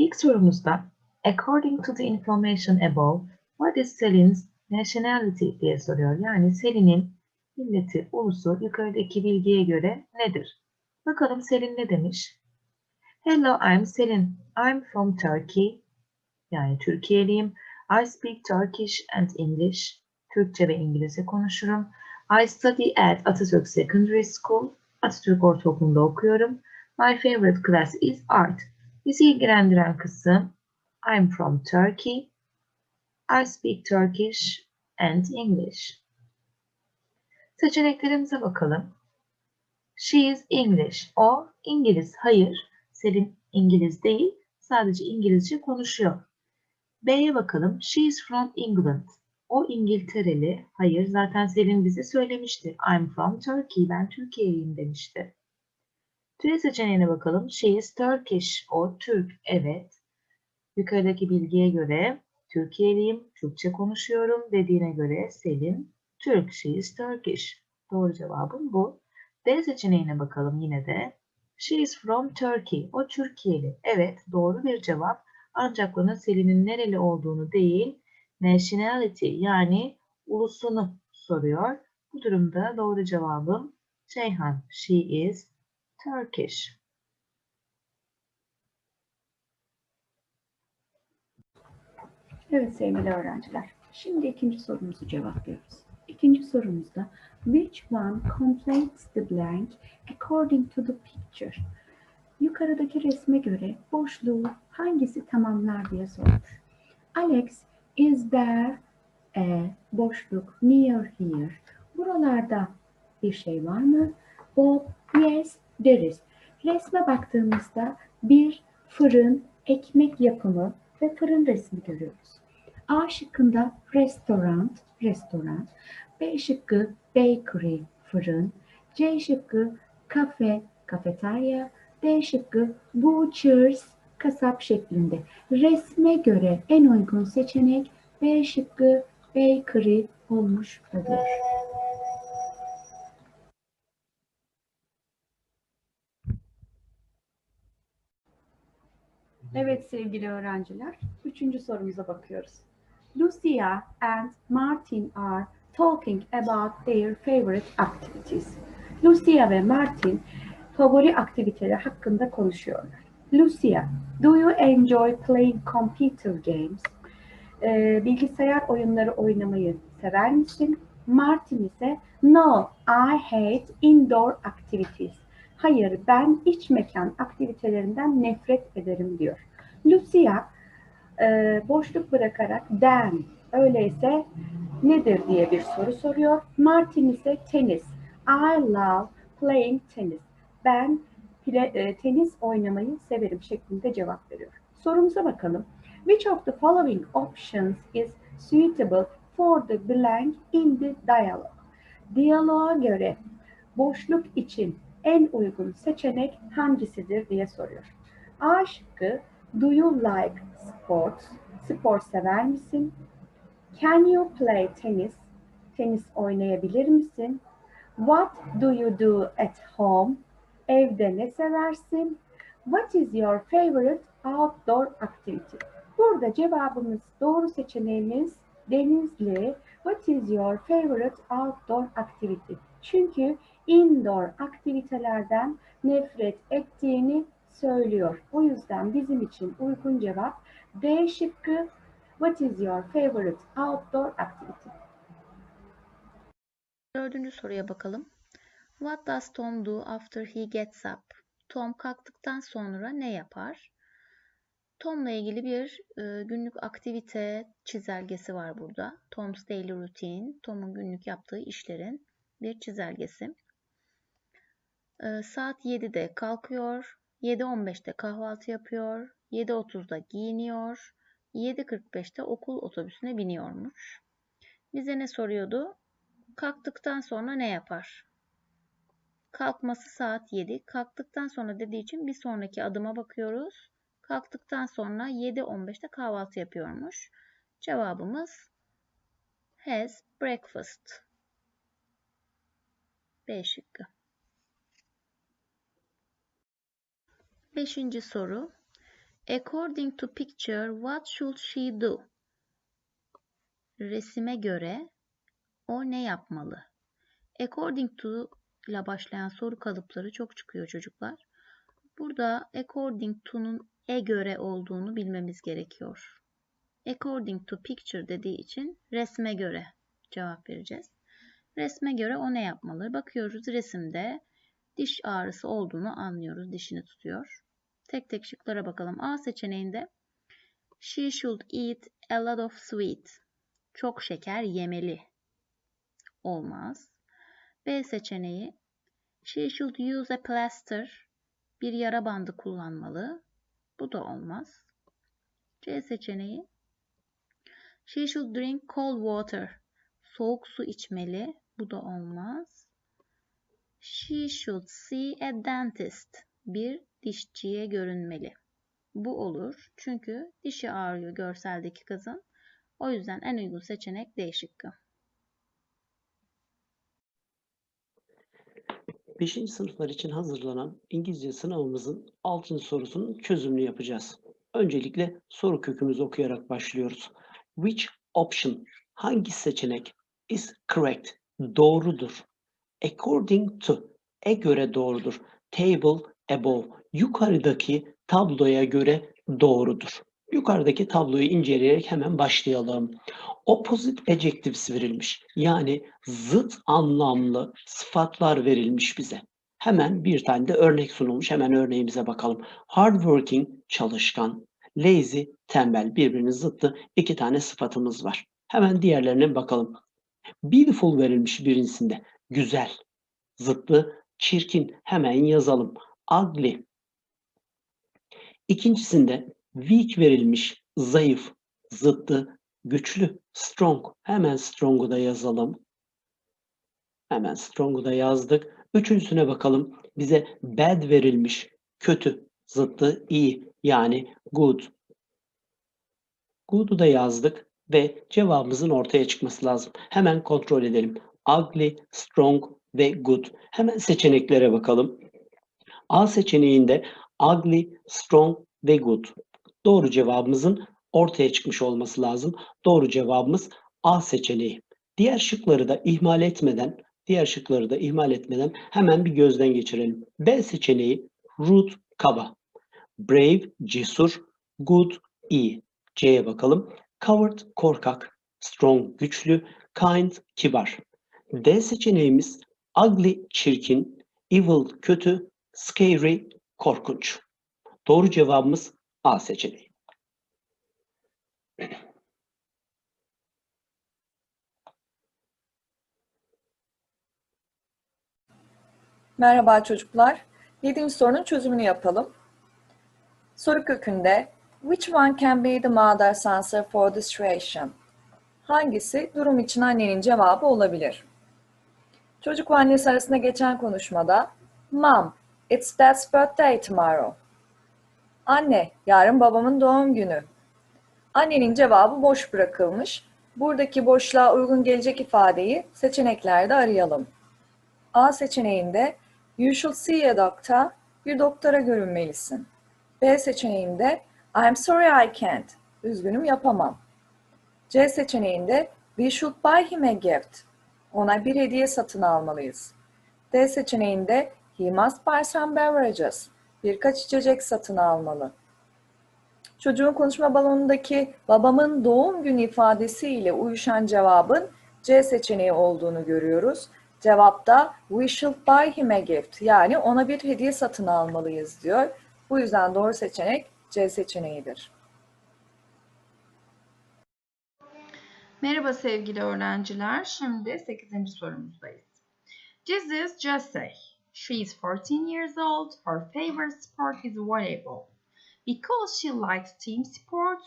İlk sorumuzda according to the information above what is Selin's nationality diye soruyor. Yani Selin'in milleti, ulusu yukarıdaki bilgiye göre nedir? Bakalım Selin ne demiş? Hello, I'm Selin. I'm from Turkey. Yani Türkiye'liyim. I speak Turkish and English. Türkçe ve İngilizce konuşurum. I study at Atatürk Secondary School. Atatürk Ortaokulu'nda okuyorum. My favorite class is art. Bizi ilgilendiren kısım I'm from Turkey. I speak Turkish and English. Seçeneklerimize bakalım. She is English. O İngiliz. Hayır. Selin İngiliz değil. Sadece İngilizce konuşuyor. B'ye bakalım. She is from England. O İngiltereli. Hayır. Zaten Selin bize söylemişti. I'm from Turkey. Ben Türkiye'liyim demişti. C seçeneğine bakalım. She is Turkish. O Türk. Evet. Yukarıdaki bilgiye göre Türkiye'liyim, Türkçe konuşuyorum dediğine göre Selin Türk. She is Turkish. Doğru cevabım bu. D seçeneğine bakalım yine de. She is from Turkey. O Türkiye'li. Evet doğru bir cevap. Ancak bana Selin'in nereli olduğunu değil, nationality yani ulusunu soruyor. Bu durumda doğru cevabım Ceyhan. She is Turkish. Evet sevgili öğrenciler. Şimdi ikinci sorumuzu cevaplıyoruz. İkinci sorumuzda which one completes the blank according to the picture? Yukarıdaki resme göre boşluğu hangisi tamamlar diye sormuş. Alex, is there a boşluk near here? Buralarda bir şey var mı? Bob, yes, is. Resme baktığımızda bir fırın, ekmek yapımı ve fırın resmi görüyoruz. A şıkkında restaurant, restoran. B şıkkı bakery, fırın. C şıkkı kafe, kafeterya. D şıkkı butchers, kasap şeklinde. Resme göre en uygun seçenek B şıkkı bakery olmuş olur. Evet sevgili öğrenciler, üçüncü sorumuza bakıyoruz. Lucia and Martin are talking about their favorite activities. Lucia ve Martin favori aktiviteleri hakkında konuşuyorlar. Lucia, do you enjoy playing computer games? Ee, bilgisayar oyunları oynamayı sever misin? Martin ise No, I hate indoor activities. Hayır, ben iç mekan aktivitelerinden nefret ederim diyor. Lucia e, boşluk bırakarak then, öyleyse nedir diye bir soru soruyor. Martin ise tenis. I love playing tennis. Ben pile, e, tenis oynamayı severim şeklinde cevap veriyor. Sorumuza bakalım. Which of the following options is suitable for the blank in the dialogue? Diyaloğa göre boşluk için en uygun seçenek hangisidir diye soruyor. A şıkkı Do you like sports? Spor sever misin? Can you play tennis? Tenis oynayabilir misin? What do you do at home? Evde ne seversin? What is your favorite outdoor activity? Burada cevabımız doğru seçeneğimiz Denizli. What is your favorite outdoor activity? Çünkü indoor aktivitelerden nefret ettiğini söylüyor. O yüzden bizim için uygun cevap D şıkkı. What is your favorite outdoor activity? Dördüncü soruya bakalım. What does Tom do after he gets up? Tom kalktıktan sonra ne yapar? Tom'la ilgili bir e, günlük aktivite çizelgesi var burada. Tom's daily routine, Tom'un günlük yaptığı işlerin bir çizelgesi. E, saat 7'de kalkıyor, 7.15'te kahvaltı yapıyor, 7.30'da giyiniyor, 7.45'te okul otobüsüne biniyormuş. Bize ne soruyordu? Kalktıktan sonra ne yapar? Kalkması saat 7. Kalktıktan sonra dediği için bir sonraki adıma bakıyoruz. Kalktıktan sonra 7.15'te kahvaltı yapıyormuş. Cevabımız has breakfast. B şıkkı. Beşinci soru. According to picture, what should she do? Resime göre o ne yapmalı? According to ile başlayan soru kalıpları çok çıkıyor çocuklar. Burada according to'nun e göre olduğunu bilmemiz gerekiyor. According to picture dediği için resme göre cevap vereceğiz. Resme göre o ne yapmalı? Bakıyoruz resimde diş ağrısı olduğunu anlıyoruz. Dişini tutuyor. Tek tek şıklara bakalım. A seçeneğinde She should eat a lot of sweet. Çok şeker yemeli. Olmaz. B seçeneği She should use a plaster. Bir yara bandı kullanmalı. Bu da olmaz. C seçeneği She should drink cold water. Soğuk su içmeli. Bu da olmaz. She should see a dentist. Bir dişçiye görünmeli. Bu olur. Çünkü dişi ağrıyor görseldeki kızın. O yüzden en uygun seçenek D şıkkı. 5. sınıflar için hazırlanan İngilizce sınavımızın 6. sorusunun çözümünü yapacağız. Öncelikle soru kökümüzü okuyarak başlıyoruz. Which option, hangi seçenek is correct, doğrudur? According to, e göre doğrudur. Table above, yukarıdaki tabloya göre doğrudur. Yukarıdaki tabloyu inceleyerek hemen başlayalım. Opposite adjectives verilmiş. Yani zıt anlamlı sıfatlar verilmiş bize. Hemen bir tane de örnek sunulmuş. Hemen örneğimize bakalım. Hardworking, çalışkan. Lazy, tembel. Birbirinin zıttı iki tane sıfatımız var. Hemen diğerlerine bakalım. Beautiful verilmiş birincisinde. Güzel. Zıttı, çirkin. Hemen yazalım. Ugly. İkincisinde weak verilmiş. Zayıf. Zıttı, güçlü. Strong. Hemen strong'u da yazalım. Hemen strong'u da yazdık. Üçüncüsüne bakalım. Bize bad verilmiş. Kötü. Zıttı iyi. Yani good. Good'u da yazdık ve cevabımızın ortaya çıkması lazım. Hemen kontrol edelim. Ugly, strong ve good. Hemen seçeneklere bakalım. A seçeneğinde ugly, strong ve good. Doğru cevabımızın ortaya çıkmış olması lazım. Doğru cevabımız A seçeneği. Diğer şıkları da ihmal etmeden, diğer şıkları da ihmal etmeden hemen bir gözden geçirelim. B seçeneği rude, kaba. Brave, cesur, good, iyi. C'ye bakalım. Covered, korkak. Strong, güçlü. Kind, kibar. D seçeneğimiz ugly, çirkin. Evil, kötü. Scary, korkunç. Doğru cevabımız A seçeneği. Merhaba çocuklar. Yedinci sorunun çözümünü yapalım. Soru kökünde Which one can be the mother's answer for the situation? Hangisi durum için annenin cevabı olabilir? Çocuk ve annesi arasında geçen konuşmada Mom, it's dad's birthday tomorrow. Anne, yarın babamın doğum günü. Annenin cevabı boş bırakılmış. Buradaki boşluğa uygun gelecek ifadeyi seçeneklerde arayalım. A seçeneğinde You should see a doctor. Bir doktora görünmelisin. B seçeneğinde I'm sorry I can't. Üzgünüm yapamam. C seçeneğinde We should buy him a gift. Ona bir hediye satın almalıyız. D seçeneğinde He must buy some beverages. Birkaç içecek satın almalı. Çocuğun konuşma balonundaki babamın doğum günü ifadesiyle uyuşan cevabın C seçeneği olduğunu görüyoruz. Cevapta we should buy him a gift yani ona bir hediye satın almalıyız diyor. Bu yüzden doğru seçenek C seçeneğidir. Merhaba sevgili öğrenciler. Şimdi 8. sorumuzdayız. This is Jessie. She is 14 years old. Her favorite sport is volleyball. Because she likes team sports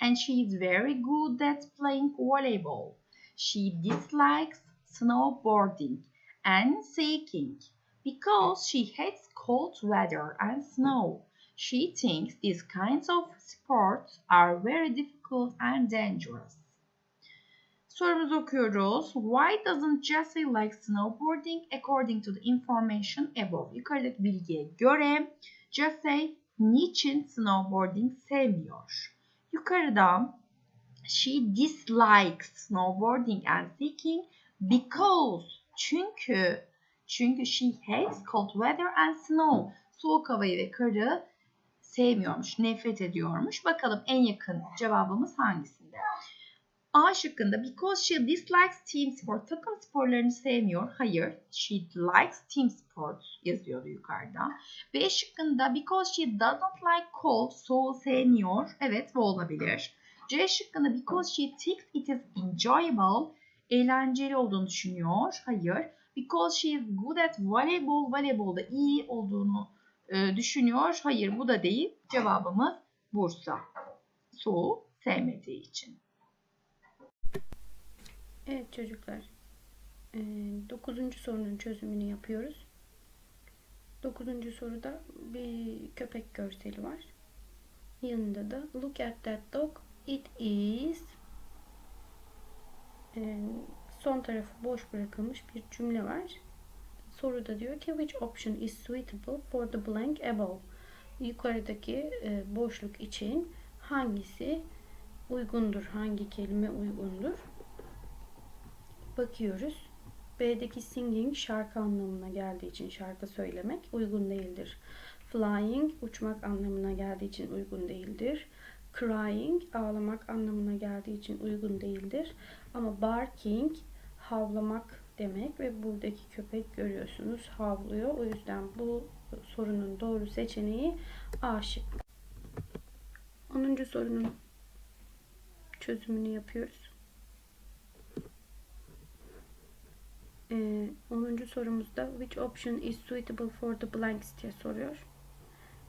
and she is very good at playing volleyball. She dislikes snowboarding and skiing. Because she hates cold weather and snow. She thinks these kinds of sports are very difficult and dangerous. Sorumuzu okuyoruz. Why doesn't Jessie like snowboarding according to the information above? Yukarıdaki bilgiye göre Jessie niçin snowboarding sevmiyor? Yukarıda she dislikes snowboarding and skiing because çünkü çünkü she hates cold weather and snow soğuk havayı ve karı sevmiyormuş, nefret ediyormuş. Bakalım en yakın cevabımız hangisinde? A şıkkında because she dislikes team sport. Takım sporlarını sevmiyor. Hayır. She likes team sports yazıyordu yukarıda. B şıkkında because she doesn't like cold. Soğuğu sevmiyor. Evet bu olabilir. C şıkkında because she thinks it is enjoyable. Eğlenceli olduğunu düşünüyor. Hayır. Because she is good at volleyball. Voleybolda iyi olduğunu e, düşünüyor. Hayır bu da değil. Cevabımız Bursa. Soğuğu sevmediği için. Evet çocuklar. Ee, dokuzuncu sorunun çözümünü yapıyoruz. Dokuzuncu soruda bir köpek görseli var. Yanında da look at that dog. It is Ee, son tarafı boş bırakılmış bir cümle var. Soruda diyor ki which option is suitable for the blank above? Yukarıdaki e, boşluk için hangisi uygundur? Hangi kelime uygundur? Bakıyoruz. B'deki singing şarkı anlamına geldiği için şarkı söylemek uygun değildir. Flying uçmak anlamına geldiği için uygun değildir. Crying ağlamak anlamına geldiği için uygun değildir. Ama barking havlamak demek ve buradaki köpek görüyorsunuz havlıyor. O yüzden bu sorunun doğru seçeneği A şıkkı. 10. sorunun çözümünü yapıyoruz. Ee, 10. sorumuzda which option is suitable for the blanks diye soruyor.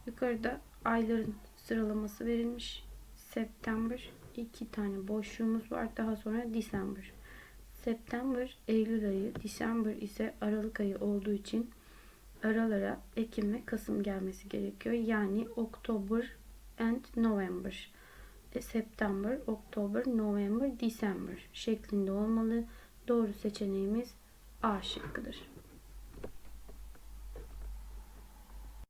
Yukarıda ayların sıralaması verilmiş. September iki tane boşluğumuz var. Daha sonra December. September Eylül ayı, December ise Aralık ayı olduğu için aralara Ekim ve Kasım gelmesi gerekiyor. Yani October and November. E, September, October, November, December şeklinde olmalı. Doğru seçeneğimiz A şıkkıdır.